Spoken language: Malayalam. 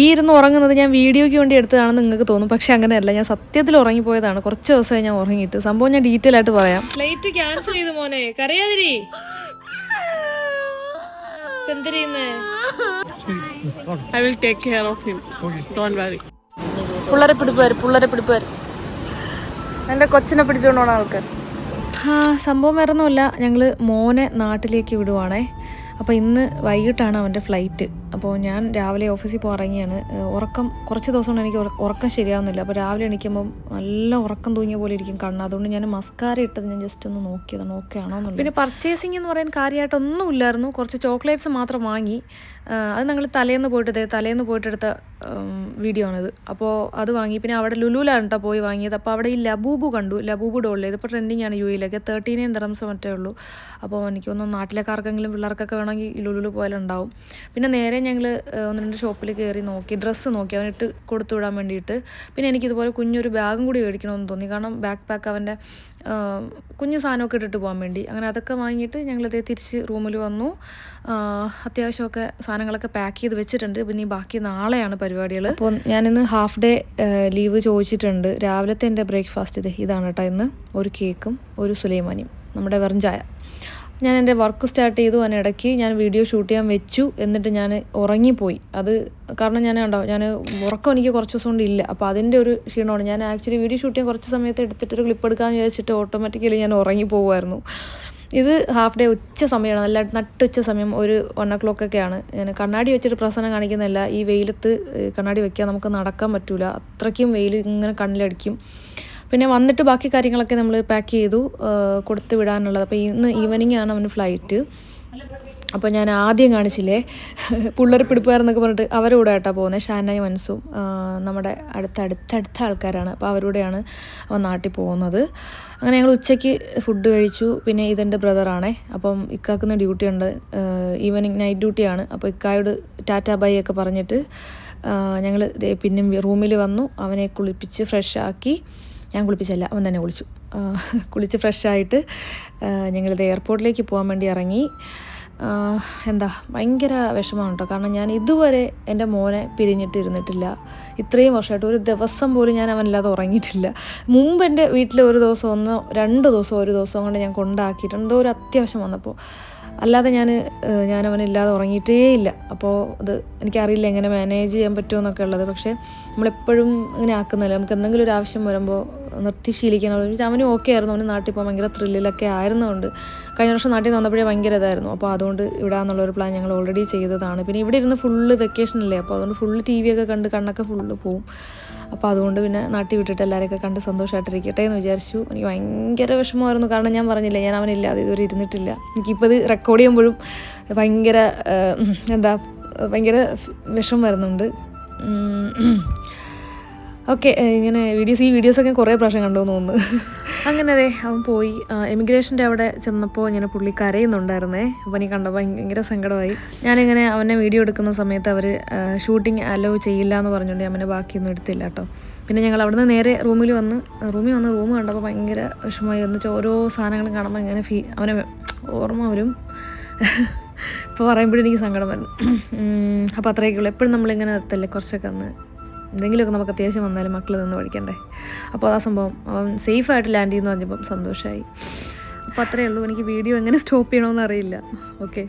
ഈ ഇരുന്ന് ഉറങ്ങുന്നത് ഞാൻ വീഡിയോയ്ക്ക് വേണ്ടി എടുത്തതാണെന്ന് നിങ്ങൾക്ക് തോന്നും. പക്ഷെ അങ്ങനെയല്ല. ഞാൻ സത്യത്തിൽ ഉറങ്ങിപ്പോയതാണ്. കുറച്ച് ദിവസമായി ഞാൻ ഉറങ്ങിയിട്ട്. സംഭവം ഞാൻ ഡീറ്റെയിൽ ആയിട്ട് പറയാം. ഫ്ലൈറ്റ് ക്യാൻസൽ ചെയ്തു മോനെ. കരയാതിരി. I will off him him. Don't worry. പിള്ളേരെ പിടിപ്പുകാർ പിള്ളേരെ പിടിപ്പുകാർ എന്റെ കൊച്ചിനെ പിടിച്ചുകൊണ്ട് പോണ ആൾക്കാർ ആ സംഭവം വരുന്നില്ല ഞങ്ങൾ ഞങ്ങൾ മോനെ നാട്ടിലേക്ക് വിടുവാണേ. അപ്പോൾ ഇന്ന് വൈകിട്ടാണ് അവന്റെ ഫ്ലൈറ്റ് അപ്പോൾ ഞാൻ രാവിലെ ഓഫീസിൽ പോകാൻ ഇറങ്ങിയാണ്. ഉറക്കം കുറച്ച് ദിവസം കൊണ്ട് എനിക്ക് ഉറക്കം ശരിയാവുന്നില്ല. അപ്പോൾ രാവിലെ എണീക്കുമ്പം നല്ല ഉറക്കം തൂങ്ങിയ പോലെ ഇരിക്കും കണ്ണ്. അതുകൊണ്ട് ഞാൻ മസ്കാര ഇട്ടത് ഞാൻ ജസ്റ്റ് ഒന്ന് നോക്കിയതാണ് ഓക്കെ ആണോ എന്നുള്ളത്. പിന്നെ പർച്ചേസിങ് എന്ന് പറയാൻ കാര്യമായിട്ടൊന്നും ഇല്ലായിരുന്നു. കുറച്ച് ചോക്ലേറ്റ്സ് മാത്രം വാങ്ങി. അത് ഞങ്ങൾ തലേന്ന് പോയിട്ട് തലേന്ന് പോയിട്ടെടുത്ത വീഡിയോ ആണിത്. അപ്പോൾ അത് വാങ്ങി. പിന്നെ അവിടെ ലുലുലാണ് പോയി വാങ്ങിയത്. അപ്പോൾ അവിടെ ഈ ലബൂബു കണ്ടു. ലബൂബു ഡോളിൽ ഇതിപ്പോൾ ട്രെൻഡിങ് ആണ് യു എയിലൊക്കെ തേർട്ടീനേം ദറംസ് മറ്റേ ഉള്ളൂ. അപ്പോൾ എനിക്ക് തോന്നുന്നു നാട്ടിലേക്കാർക്കെങ്കിലും പിള്ളേർക്കൊക്കെ വേണമെങ്കിൽ ലുലുലു പോയാലുണ്ടാവും. പിന്നെ നേരെ ഞങ്ങൾ ഒന്ന് രണ്ട് ഷോപ്പിൽ കയറി നോക്കി ഡ്രസ്സ് നോക്കി അവനിട്ട് കൊടുത്തു വിടാൻ വേണ്ടിയിട്ട്. പിന്നെ എനിക്കിതുപോലെ കുഞ്ഞൊരു ബാഗും കൂടി മേടിക്കണമെന്ന് തോന്നി. കാരണം ബാക്ക് പാക്ക് അവന്റെ കുഞ്ഞ് സാധനമൊക്കെ ഇട്ടിട്ട് പോകാൻ വേണ്ടി. അങ്ങനെ അതൊക്കെ വാങ്ങിയിട്ട് ഞങ്ങളിതേ തിരിച്ച് റൂമിൽ വന്നു. അത്യാവശ്യമൊക്കെ സാധനങ്ങളൊക്കെ പാക്ക് ചെയ്ത് വെച്ചിട്ടുണ്ട്. പിന്നെ ഈ ബാക്കി നാളെയാണ് പരിപാടികൾ അപ്പോൾ ഞാനിന്ന് ഹാഫ് ഡേ ലീവ് ചോദിച്ചിട്ടുണ്ട്. രാവിലത്തെ എന്റെ ബ്രേക്ക്ഫാസ്റ്റ് ഇത് ഇതാണ് കേട്ടോ ഇന്ന് ഒരു കേക്കും ഒരു സുലൈമാനിയും. നമ്മുടെ വെറും ചായ. ഞാൻ എന്റെ വർക്ക് സ്റ്റാർട്ട് ചെയ്തു അതിനിടയ്ക്ക് ഞാൻ വീഡിയോ ഷൂട്ട് ചെയ്യാൻ വെച്ചു എന്നിട്ട് ഞാൻ ഉറങ്ങിപ്പോയി. അത് കാരണം ഞാൻ കണ്ടോ ഞാൻ ഉറക്കം എനിക്ക് കുറച്ച് ദിവസം കൊണ്ട് ഇല്ല. അപ്പോൾ അതിന്റെ ഒരു ക്ഷീണമാണ്. ഞാൻ ആക്ച്വലി വീഡിയോ ഷൂട്ട് ചെയ്യാൻ കുറച്ച് സമയത്ത് എടുത്തിട്ടൊരു ക്ലിപ്പ് എടുക്കാമെന്ന് വിചാരിച്ചിട്ട് ഓട്ടോമാറ്റിക്കലി ഞാൻ ഉറങ്ങി പോകുമായിരുന്നു ഇത് ഹാഫ് ഡേ ഉച്ച സമയമാണ്. നല്ല നട്ടുച്ച സമയം ഒരു വൺ ഒ ക്ലോക്ക് ഒക്കെയാണ്. ഞാൻ കണ്ണാടി വെച്ചിട്ട് പ്രസനം കാണിക്കുന്നില്ല ഈ വെയിലത്ത് കണ്ണാടി വെക്കാൻ നമുക്ക് നടക്കാൻ പറ്റില്ല അത്രയ്ക്കും വെയിൽ ഇങ്ങനെ കണ്ണിലടിക്കും. പിന്നെ വന്നിട്ട് ബാക്കി കാര്യങ്ങളൊക്കെ നമ്മൾ പാക്ക് ചെയ്തു കൊടുത്തു വിടാനുള്ളത്. അപ്പോൾ ഇന്ന് ഈവനിങ് ആണ് അവന് ഫ്ലൈറ്റ് അപ്പോൾ ഞാൻ ആദ്യം കാണിച്ചില്ലേ പിള്ളേർ പിടിപ്പുകാരെന്നൊക്കെ പറഞ്ഞിട്ട് അവരുടെ ആയിട്ടാണ് പോകുന്നത് ഷാനായി മനസ്സും നമ്മുടെ അടുത്ത അടുത്തടുത്ത ആൾക്കാരാണ്. അപ്പോൾ അവരോടെയാണ് അവൻ നാട്ടിൽ പോകുന്നത്. അങ്ങനെ ഞങ്ങൾ ഉച്ചയ്ക്ക് ഫുഡ് കഴിച്ചു. പിന്നെ ഇതെന്റെ ബ്രദറാണേ അപ്പം ഇക്കാക്കുന്ന ഡ്യൂട്ടി ഉണ്ട്. ഈവനിങ് നൈറ്റ് ഡ്യൂട്ടിയാണ് അപ്പോൾ ഇക്കായോട് ടാറ്റ ബൈ ഒക്കെ പറഞ്ഞിട്ട് ഞങ്ങൾ പിന്നെ റൂമിൽ വന്നു. അവനെ കുളിപ്പിച്ച് ഫ്രഷ് ആക്കി. ഞാൻ കുളിപ്പിച്ചല്ല അവൻ തന്നെ കുളിച്ചു. കുളിച്ച് ഫ്രഷായിട്ട് ഞങ്ങളിത് എയർപോർട്ടിലേക്ക് പോകാൻ വേണ്ടി ഇറങ്ങി. എന്താ ഭയങ്കര വിഷമമാണ് കേട്ടോ കാരണം ഞാൻ ഇതുവരെ എന്റെ മോനെ പിരിഞ്ഞിട്ട് ഇരുന്നിട്ടില്ല ഇത്രയും വർഷമായിട്ട് ഒരു ദിവസം പോലും ഞാൻ അവനില്ലാതെ ഉറങ്ങിയിട്ടില്ല. മുമ്പ് എന്റെ വീട്ടിൽ ഒരു ദിവസം ഒന്നോ രണ്ട് ദിവസം ഒരു ദിവസം കൊണ്ട് ഞാൻ കൊണ്ടാക്കിയിട്ടുണ്ട്. എന്തോ ഒരു അത്യാവശ്യം വന്നപ്പോൾ. അല്ലാതെ ഞാൻ ഞാൻ അവനില്ലാതെ ഉറങ്ങിയിട്ടേ ഇല്ല. അപ്പോൾ അത് എനിക്കറിയില്ല എങ്ങനെ മാനേജ് ചെയ്യാൻ പറ്റുമോ എന്നൊക്കെ ഉള്ളത്. പക്ഷേ നമ്മളെപ്പോഴും ഇങ്ങനെ ആക്കുന്നില്ല? നമുക്ക് എന്തെങ്കിലും ഒരു ആവശ്യം വരുമ്പോൾ നിർത്തി ശീലിക്കണം അവന് ഓക്കെ ആയിരുന്നു. അവന് നാട്ടിൽ പോകാൻ ഭയങ്കര ത്രില്ലിലൊക്കെ ആയിരുന്നതുകൊണ്ട് കഴിഞ്ഞ വർഷം നാട്ടിൽ നിന്ന് വന്നപ്പോഴേ ഭയങ്കര ഇതായിരുന്നു. അപ്പോൾ അതുകൊണ്ട് ഇടാന്നുള്ളൊരു പ്ലാൻ ഞങ്ങൾ ഓൾറെഡി ചെയ്തതാണ്. പിന്നെ ഇവിടെ ഇരുന്ന് ഫുള്ള് വെക്കേഷൻ അല്ലേ? അപ്പോൾ അതുകൊണ്ട് ഫുള്ള് ടി വി ഒക്കെ കണ്ട് കണ്ണൊക്കെ ഫുള്ള് പോവും. അപ്പോൾ അതുകൊണ്ട് പിന്നെ നാട്ടിൽ വിട്ടിട്ട് എല്ലാവരെയൊക്കെ കണ്ട് സന്തോഷമായിട്ടിരിക്കട്ടെ എന്ന് വിചാരിച്ചു. എനിക്ക് ഭയങ്കര വിഷമമായിരുന്നു. കാരണം ഞാൻ പറഞ്ഞില്ല ഞാൻ അവനില്ലാതെ ഇതുവരെ ഇരുന്നിട്ടില്ല. എനിക്കിപ്പോൾ ഇത് റെക്കോർഡ് ചെയ്യുമ്പോഴും ഭയങ്കര എന്താ ഭയങ്കര വിഷമം വരുന്നുണ്ട്. ഓക്കെ ഇങ്ങനെ വീഡിയോസ് ഈ വീഡിയോസൊക്കെ കുറേ പ്രാവശ്യം കണ്ടു തോന്നുന്നു. അങ്ങനെ അതെ അവൻ പോയി. എമിഗ്രേഷന്റെ അവിടെ ചെന്നപ്പോൾ ഇങ്ങനെ പുള്ളി കരയുന്നുണ്ടായിരുന്നേ. അപ്പം എനിക്ക് കണ്ടപ്പോൾ ഭയങ്കര സങ്കടമായി. ഞാനിങ്ങനെ അവനെ വീഡിയോ എടുക്കുന്ന സമയത്ത് അവർ ഷൂട്ടിംഗ് അലോ ചെയ്യില്ല എന്ന് പറഞ്ഞുകൊണ്ട് അവനെ ബാക്കിയൊന്നും എടുത്തില്ല കേട്ടോ. പിന്നെ ഞങ്ങൾ അവിടുന്ന് നേരെ റൂമിൽ വന്ന് റൂമിൽ വന്ന് റൂം കണ്ടപ്പോൾ ഭയങ്കര വിഷമമായി. എന്ന് വെച്ചാൽ ഓരോ സാധനങ്ങളും കാണുമ്പോൾ ഇങ്ങനെ ഫീ അവനെ ഓർമ്മ വരും. ഇപ്പോൾ പറയുമ്പോഴും എനിക്ക് സങ്കടം വരുന്നു. അപ്പോൾ അത്രയൊക്കെ ഉള്ളൂ. എപ്പോഴും നമ്മളിങ്ങനെ നിർത്തല്ലേ? കുറച്ചൊക്കെ ഒന്ന് എന്തെങ്കിലുമൊക്കെ നമുക്ക് അത്യാവശ്യം വന്നാലും മക്കൾ നിന്ന് പഠിക്കണ്ടേ. അപ്പോൾ ആ സംഭവം. അവൻ സേഫായിട്ട് ലാൻഡ് ചെയ്യുന്നു പറഞ്ഞപ്പം സന്തോഷമായി അപ്പോൾ അത്രയേ ഉള്ളൂ. എനിക്ക് വീഡിയോ എങ്ങനെ സ്റ്റോപ്പ് ചെയ്യണമെന്ന് അറിയില്ല. ഓക്കെ